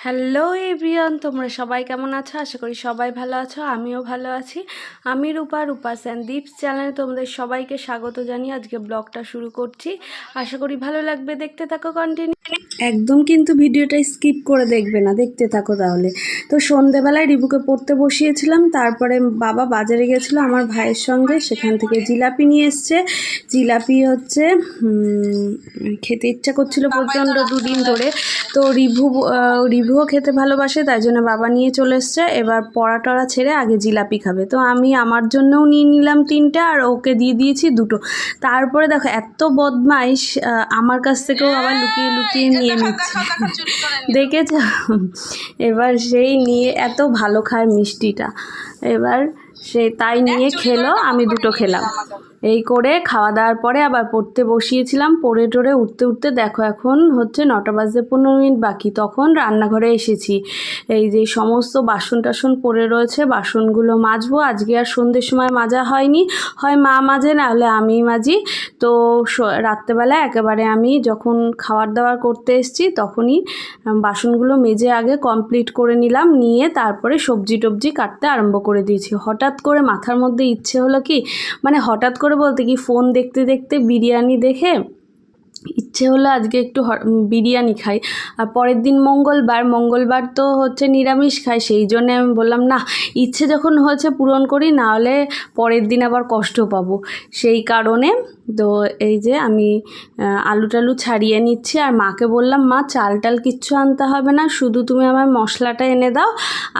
Hello everyone তোমরা সবাই কেমন আছো? আশা করি সবাই ভালো আছো, আমিও ভালো আছি। আমি রূপা রূপা স্যান্ডীপস চ্যানেলে তোমাদের সবাইকে স্বাগত জানিয়ে আজকে ব্লগটা শুরু করছি। আশা করি ভালো লাগবে। দেখতে থাকো কন্টিনিউ একদম কিন্তু ভিডিওটা স্কিপ করে দেখবে না দেখতে থাকো তাহলে। তো সন্ধেবেলায় রিবুকে পড়তে বসিয়েছিলাম তারপরে বাবা বাজারে গেছিল আমার ভাইয়ের সঙ্গে সেখান থেকে জিলাপি নিয়ে এসছে। জিলাপি হচ্ছে খেতে ইচ্ছা করছিল প্রচণ্ড দুদিন ধরে। তো রিভু রিভুও খেতে ভালোবাসে তাই জন্য বাবা নিয়ে চলে এসছে। এবার পড়া টড়া ছেড়ে আগে জিলাপি খাবে। তো আমি আমার জন্যও নিয়ে নিলাম তিনটা আর ওকে দিয়ে দিয়েছি দুটো। তারপরে দেখো এত বদমাইশ আমার কাছ থেকেও আবার লুকিয়ে লুকিয়ে নিয়ে নিচ্ছে দেখেছ? এবার সেই নিয়ে এত ভালো খায় মিষ্টিটা। এবার সে তাই নিয়ে খেলো আমি দুটো খেলাম। এই করে খাওয়া দাওয়ার পরে আবার পড়তে বসিয়েছিলাম। পড়ে টড়ে উঠতে উঠতে দেখো এখন হচ্ছে নটা বাজতে পনেরো মিনিট বাকি, তখন রান্নাঘরে এসেছি। এই যে সমস্ত বাসন টাসন পড়ে রয়েছে, বাসনগুলো মাজবো। আজকে আর সন্ধ্যের সময় মাজা হয়নি। হয় মা মাজে না হলে আমি মাজি। তো রাত্রেবেলা একেবারে আমি যখন খাবার দাবার করতে এসেছি, তখনই বাসনগুলো মেজে আগে কমপ্লিট করে নিলাম। নিয়ে তারপরে সবজি টবজি কাটতে আরম্ভ করে দিয়েছি। হঠাৎ করে মাথার মধ্যে ইচ্ছে হলো কি? মানে হঠাৎ করে বলতে কি? ফোন দেখতে দেখতে বিরিয়ানি দেখে ইচ্ছে হলো আজকে একটু বিরিয়ানি খাই। আর পরের দিন মঙ্গলবার মঙ্গলবার তো হচ্ছে নিরামিষ খাই, সেই জন্যে আমি বললাম, না, ইচ্ছে যখন হয়েছে পূরণ করি, না হলে পরের দিন আবার কষ্ট পাবো। সেই কারণে তো এই যে আমি আলু টালু ছাড়িয়ে নিচ্ছি। আর মাকে বললাম, মা, চাল টাল কিচ্ছু আনতে হবে না, শুধু তুমি আমার মশলাটা এনে দাও।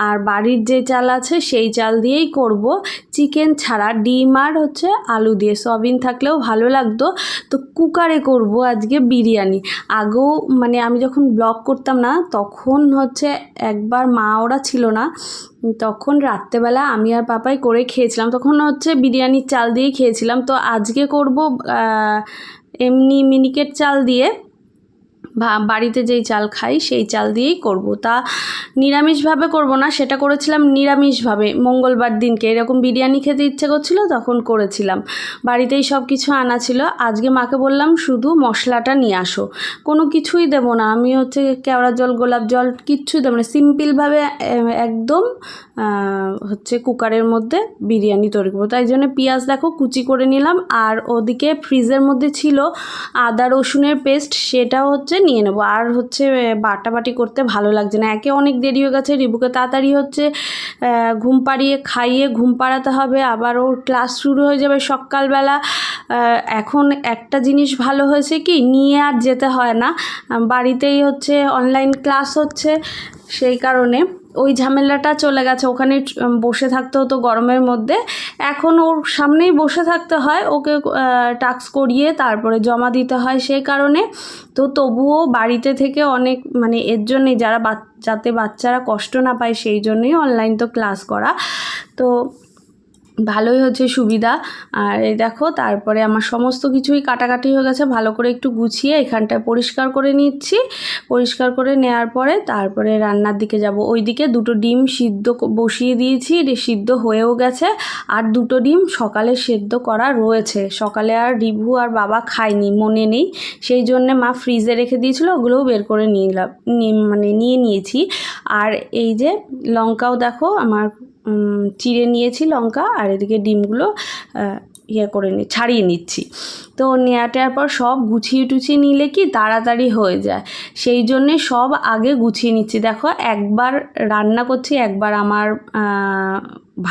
আর বাড়ির যে চাল আছে, সেই চাল দিয়েই করব। চিকেন ছাড়া ডিম আর হচ্ছে আলু দিয়ে। সয়াবিন থাকলেও ভালো লাগতো। তো কুকারে করব আজকে বিরিয়ানি। আগেও মানে আমি যখন ব্লগ করতাম না, তখন হচ্ছে একবার মা ওরা ছিল না, তখন রাত্রেবেলা আমি আর পাপাই করে খেয়েছিলাম। তখন হচ্ছে বিরিয়ানির চাল দিয়ে খেয়েছিলাম। তো আজকে করব এমনি মিনিকেট চাল দিয়ে। বাড়িতে যেই চাল খাই, সেই চাল দিয়েই করব। তা নিরামিষভাবে করব না, সেটা করেছিলাম নিরামিষভাবে। মঙ্গলবার দিনকে এরকম বিরিয়ানি খেতে ইচ্ছে করছিল, তখন করেছিলাম। বাড়িতেই সব কিছু আনা ছিল। আজকে মাকে বললাম, শুধু মশলাটা নিয়ে আসো। কোনো কিছুই দেবো না। আমি হচ্ছে কেওড়া জল, গোলাপ জল কিচ্ছুই দেবো না। সিম্পলভাবে একদম হচ্ছে কুকারের মধ্যে বিরিয়ানি তৈরি করব। তাই জন্য পেঁয়াজ দেখো কুচি করে নিলাম। আর ওদিকে ফ্রিজের মধ্যে ছিল আদা রসুনের পেস্ট। সেটাও হচ্ছে নিয়ে নেব। আর হচ্ছে বাটাবাটি করতে ভালো লাগছে না। একে অনেক দেরি হয়ে গেছে রিবুকে তাড়াতাড়ি হচ্ছে ঘুম পাড়িয়ে খাইয়ে ঘুম পাড়াতে হবে। আবার ওর ক্লাস শুরু হয়ে যাবে সকালবেলা। এখন একটা জিনিস ভালো হয়েছে কি, নিয়ে আর যেতে হয় না। বাড়িতেই হচ্ছে অনলাইন ক্লাস হচ্ছে, সেই কারণে। ওই ঝামেলাটা চলে গেছে। ওখানে বসে থাকতে হতো গরমের মধ্যে। এখন ওর সামনেই বসে থাকতে হয়, ওকে টাক্স করিয়ে তারপরে জমা দিতে হয় সেই কারণে। তো তবুও বাড়িতে থেকে অনেক মানে এর জন্যে যারা যাতে বাচ্চারা কষ্ট না পায় সেই জন্যই অনলাইন তো ক্লাস করা। তো ভালোই হচ্ছে সুবিধা। আর এই দেখো, তারপরে আমার সমস্ত কিছুই কাটাকাটি হয়ে গেছে, ভালো করে একটু গুছিয়ে এখানটায় পরিষ্কার করে নিচ্ছি। পরিষ্কার করে নেওয়ার পরে তারপরে রান্নার দিকে যাব। ওইদিকে দুটো ডিম সিদ্ধ বসিয়ে দিয়েছি সিদ্ধ হয়েও গেছে। আর দুটো ডিম সকালে সেদ্ধ করা রয়েছে। সকালে আর রিভু আর বাবা খায়নি, মনে নেই। সেই জন্যে মা ফ্রিজে রেখে দিয়েছিল, ওগুলোও বের করে নিলাম মানে নিয়ে নিয়েছি। আর এই যে লঙ্কাও দেখো, আমার চিড়ে নিয়েছি লঙ্কা আর এদিকে ডিমগুলো ইয়ে করে নি, ছাড়িয়ে নিচ্ছি। তো নেওয়াটার পর সব গুছিয়ে টুছিয়ে নিলে কি তাড়াতাড়ি হয়ে যায়। সেই জন্যে সব আগে গুছিয়ে নিচ্ছি। দেখো একবার রান্না করছি, একবার আমার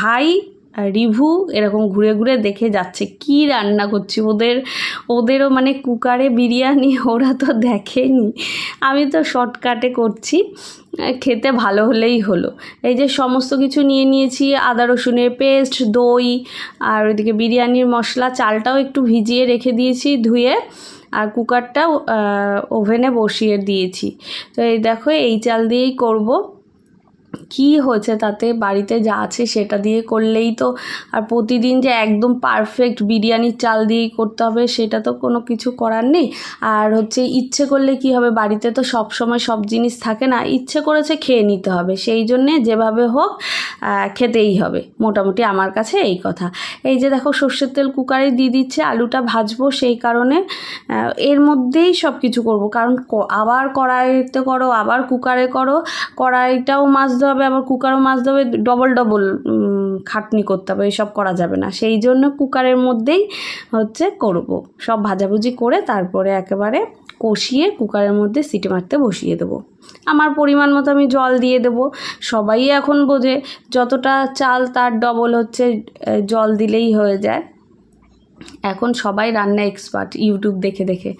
ভাই রিভু এরকম ঘুরে ঘুরে দেখে যাচ্ছে, কি রান্না করছি? ওদের, ওদেরও মানে কুকারে বিরিয়ানি ওরা তো দেখেনি। আমি তো শর্টকাটে করছি, খেতে ভালো হলেই হলো। এই যে সমস্ত কিছু নিয়ে নিয়েছি, আদা রসুনের পেস্ট দই, আর ওইদিকে বিরিয়ানির মশলা, চালটাও একটু ভিজিয়ে রেখে দিয়েছি ধুয়ে, আর কুকারটাও ওভেনে বসিয়ে দিয়েছি। তো এই দেখো, এই চাল দিয়েই করব। কি হয়েছে তাতে? বাড়িতে যা আছে সেটা দিয়ে করলেই তো। আর প্রতিদিন যে একদম পারফেক্ট বিরিয়ানির চাল দিয়েই করতে হবে, সেটা তো কোনো কিছু করার নেই। আর হচ্ছে ইচ্ছে করলে কি হবে, বাড়িতে তো সব সময় সব জিনিস থাকে না, ইচ্ছে করেছে খেয়ে নিতে হবে। সেই জন্যে যেভাবে হোক খেতেই হবে। মোটামুটি আমার কাছে এই কথা। এই যে দেখো, সর্ষের তেল কুকারে দিয়ে দিচ্ছে, আলুটা ভাজবো সেই কারণে এর মধ্যেই সব কিছু করব। কারণ আবার কড়াইতে করো, আবার কুকারে করো, কড়াইটাও মাজতে হবে আবার কুকারও মাজতে হবে ডবল ডবল খাটনি করতে হবে, এসব করা যাবে না। সেই জন্য কুকারের মধ্যেই হচ্ছে করব। সব ভাজাভুজি করে তারপরে একেবারে কষিয়ে কুকারের মধ্যে সিটি মারতে বসিয়ে দেবো। আমার পরিমাণ মতো আমি জল দিয়ে দেবো। সবাই এখন বোঝে, যতটা চাল তার ডবল হচ্ছে জল দিলেই হয়ে যায়। এখন সবাই রান্না এক্সপার্ট ইউটিউব দেখে দেখে।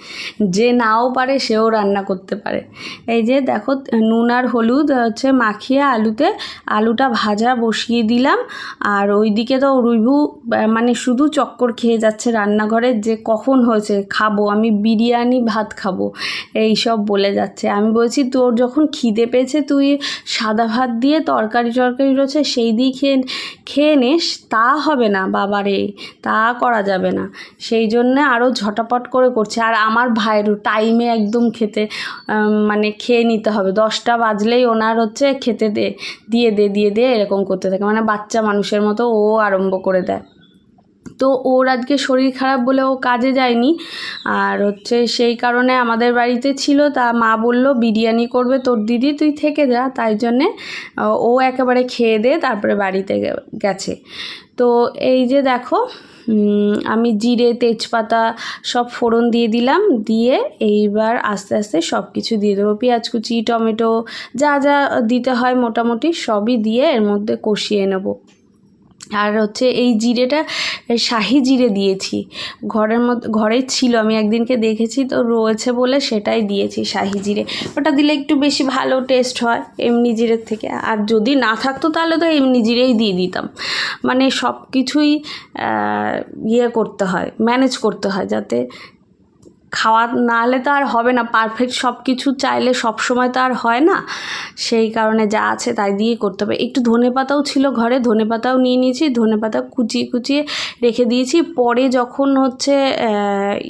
যে নাও পারে, সেও রান্না করতে পারে। এই যে দেখো, নুন আর হলুদ হচ্ছে মাখিয়ে আলুতে, আলুটা ভাজা বসিয়ে দিলাম। আর ওইদিকে তো রুইভু মানে শুধু চক্কর খেয়ে যাচ্ছে রান্নাঘরে, যে কখন হয়েছে, খাব, আমি বিরিয়ানি ভাত খাব এই সব বলে যাচ্ছে। আমি বলছি, তোর যখন খিদে পেয়েছে, তুই সাদা ভাত দিয়ে তরকারি টরকারি রয়েছে, সেই দিয়ে খেয়ে খেয়ে নিস, তা হবে না, বাবারে, তা করা যাবে না। সেই জন্যে আরও ঝটাপট করে করছে। আর আমার ভাইয়েরও টাইমে একদম খেতে মানে খেয়ে নিতে হবে। দশটা বাজলেই ওনার হচ্ছে খেতে দে, দিয়ে দে দিয়ে দে এরকম করতে থাকে। মানে বাচ্চা মানুষের মতো ও আরম্ভ করে দেয়। তো ওর আজকে শরীর খারাপ বলে ও কাজে যায়নি। আর হচ্ছে সেই কারণে আমাদের বাড়িতে ছিল, তা মা বলল, বিরিয়ানি করবে তোর দিদি, তুই থেকে যা। তাই জন্যে ও একেবারে খেয়ে দে তারপরে বাড়িতে গেছে। তো এই যে দেখো আমি জিরে, তেজপাতা সব ফোড়ন দিয়ে দিলাম, দিয়ে এইবার আস্তে আস্তে সব কিছু দিয়ে দেবো। পেঁয়াজ কুচি, টমেটো, যা যা দিতে হয় মোটামুটি সবই দিয়ে এর মধ্যে কষিয়ে নেব। আর হচ্ছে এই জিরেটা শাহি জিরে দিয়েছি। ঘরের মধ্যে, ঘরে ছিল, আমি একদিনকে দেখেছি তো রয়েছে বলে সেটাই দিয়েছি শাহি জিরে। ওটা দিলে একটু বেশি ভালো টেস্ট হয় এমনি জিরের থেকে। আর যদি না থাকতো তাহলে তো এমনি জিরেই দিয়ে দিতাম। মানে সব কিছুই ইয়ে করতে হয় ম্যানেজ করতে হয় যাতে খাওয়া না হলে তো আর হবে না পারফেক্ট সব কিছু চাইলে সব সময় তো আর হয় না। সেই কারণে যা আছে তাই দিয়ে করতে হবে। একটু ধনে পাতাও ছিল ঘরে, ধনে পাতাও নিয়ে নিয়েছি, ধনে পাতা কুচিয়ে কুচিয়ে রেখে দিয়েছি। পরে যখন হচ্ছে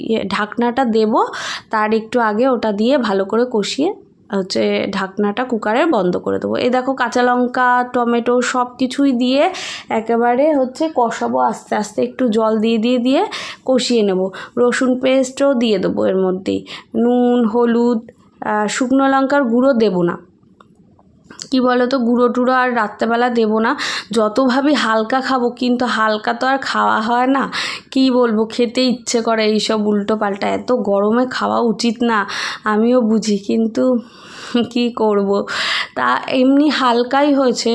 ইয়ে ঢাকনাটা দেব, তার একটু আগে ওটা দিয়ে ভালো করে কষিয়ে হচ্ছে ঢাকনাটা কুকারে বন্ধ করে দেবো। এই দেখো কাঁচা লঙ্কা, টমেটো সব কিছুই দিয়ে একেবারে হচ্ছে কষাবো আস্তে আস্তে, একটু জল দিয়ে দিয়ে দিয়ে কষিয়ে নেব। রসুন পেস্টও দিয়ে দেবো এর মধ্যেই। নুন, হলুদ শুকনো লঙ্কার গুঁড়ো দেবো না। কি বলো তো গুঁড়ো টুড়ো আর রাত্রেবেলা দেবো না। যত ভাবি হালকা খাব, কিন্তু হালকা তো আর খাওয়া হয় না। কি বলব, খেতে ইচ্ছে করে এইসব উল্টো পাল্টা এত গরমে খাওয়া উচিত না, আমিও বুঝি, কিন্তু কি করব? তা এমনি হালকাই হয়েছে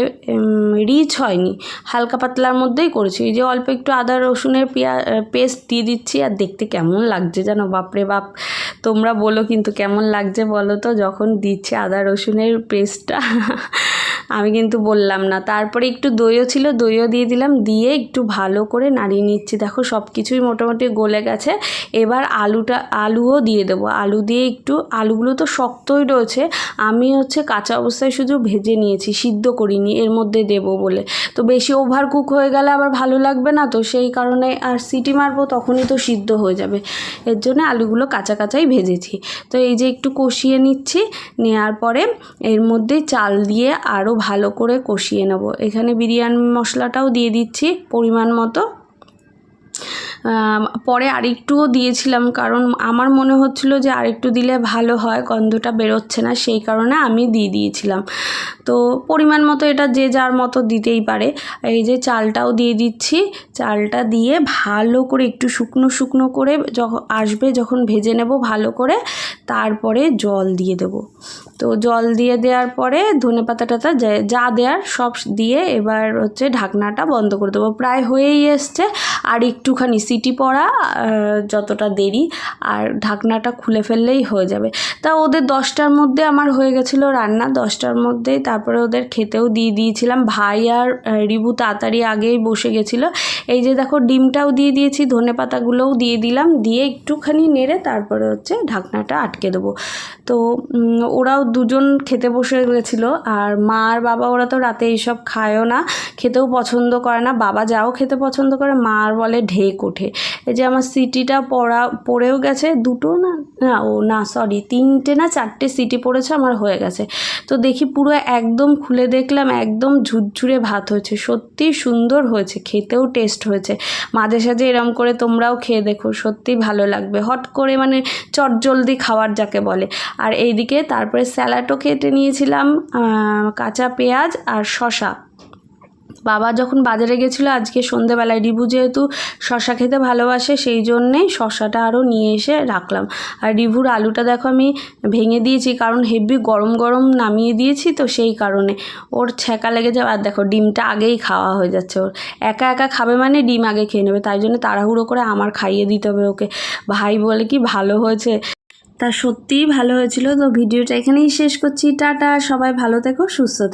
রিচ হয়নি। হালকা পাতলার মধ্যেই করেছি। এই যে অল্প একটু আদা, রসুনের পেঁয়া, পেস্ট দিয়ে দিচ্ছি, আর দেখতে কেমন লাগছে জানো? বাপরে বাপ! তোমরা বলো কিন্তু কেমন লাগছে বলো তো? যখন দিচ্ছে আদা, রসুনের পেস্টটা আমি কিন্তু বললাম না। তারপরে একটু দইও ছিল, দইও দিয়ে দিলাম, দিয়ে একটু ভালো করে নাড়িয়ে নিচ্ছি। দেখো সব কিছুই মোটামুটি গলে গেছে। এবার আলুটা, আলুও দিয়ে দেবো। আলু দিয়ে একটু, আলুগুলো তো শক্তই রয়েছে। আমি হচ্ছে কাঁচা অবস্থায় শুধু ভেজে নিয়েছি, সিদ্ধ করিনি, এর মধ্যে দেবো বলে। তো বেশি ওভার কুক হয়ে গেলে আবার ভালো লাগবে না তো? সেই কারণে আর সিটি মারবো তখনই তো সিদ্ধ হয়ে যাবে। এর জন্য আলুগুলো কাঁচা কাঁচাই ভেজেছি। তো এই যে একটু কষিয়ে নিচ্ছি নেওয়ার পরে এর মধ্যে চাল দিয়ে আরও ভালো করে কষিয়ে নেব। এখানে বিরিয়ানি মশলাটাও দিয়ে দিচ্ছি পরিমাণ মতো। পরে আরেকটুও দিয়েছিলাম, কারণ আমার মনে হচ্ছিল যে আরেকটু দিলে ভালো হয়, গন্ধটা বেরোচ্ছে না, সেই কারণে আমি দিয়ে দিয়েছিলাম। তো পরিমাণ মতো এটা যে যার মতো দিতেই পারে। এই যে চালটাও দিয়ে দিচ্ছি, চালটা দিয়ে ভালো করে একটু শুকনো শুকনো করে যখন আসবে যখন ভেজে নেব ভালো করে, তারপরে জল দিয়ে দেবো। তো জল দিয়ে দেওয়ার পরে ধনে পাতা টাতা যা- যা দেওয়ার সব দিয়ে এবার হচ্ছে ঢাকনাটা বন্ধ করে দেবো। প্রায় হয়েই এসছে, আর একটুখানি সিটি পড়া যতটা দেরি, আর ঢাকনাটা খুলে ফেললেই হয়ে যাবে। তা ওদের দশটার মধ্যে আমার হয়ে গেছিল রান্না, দশটার মধ্যেই তারপরে ওদের খেতেও দিয়ে দিয়েছিলাম। ভাই আর রিবু তাড়াতাড়ি আগেই বসে গেছিল। এই যে দেখো, ডিমটাও দিয়ে দিয়েছি, ধনে পাতাগুলোও দিয়ে দিলাম। দিয়ে একটুখানি নেড়ে তারপরে হচ্ছে ঢাকনাটা আটকে দেবো। তো ওরাও দুজন খেতে বসে গেছিল, আর মা আর বাবা ওরা তো রাতে এইসব খায়ও না, খেতেও পছন্দ করে না। বাবা যাও খেতে পছন্দ করে, মা আর বলে ঢেক ওঠে। এই যে আমার সিটিটা পড়া, পড়েও গেছে, দুটো না না, ও না সরি তিনটে না চারটে সিটি পড়েছে, আমার হয়ে গেছে। তো দেখি পুরো একদম খুলে দেখলাম, একদম ঝুরঝুরে ভাত হয়েছে সত্যি সুন্দর হয়েছে, খেতেও টেস্ট হয়েছে। মাঝে সাঝে এরম করে তোমরাও খেয়ে দেখো সত্যি ভালো লাগবে। হট করে মানে চট জলদি খাওয়ার যাকে বলে। আর এইদিকে তারপরে স্যালাডও কেটে নিয়েছিলাম কাঁচা পেঁয়াজ আর শশা বাবা যখন বাজারে গেছিল, আজকে সন্ধেবেলায় রিবু যেহেতু শশা খেতে ভালোবাসে, সেই জন্যেই শশাটা আরও নিয়ে এসে রাখলাম। আর রিভুর আলুটা দেখো আমি ভেঙে দিয়েছি, কারণ হেভি গরম গরম নামিয়ে দিয়েছি তো সেই কারণে। ওর ছ্যাঁকা লেগে যাবে আর দেখো ডিমটা আগেই খাওয়া হয়ে যাচ্ছে ওর। একা একা খাবে মানে ডিম আগে খেয়ে নেবে, তাই জন্য তাড়াহুড়ো করে আমার খাইয়ে দিতে হবে ওকে। ভাই বলে কি ভালো হয়েছে। তা সত্যিই ভালো হয়েছিল, তো ভিডিওটা এখানেই শেষ করছি। টাটা, সবাই ভালো থেকো, সুস্থ থেকো।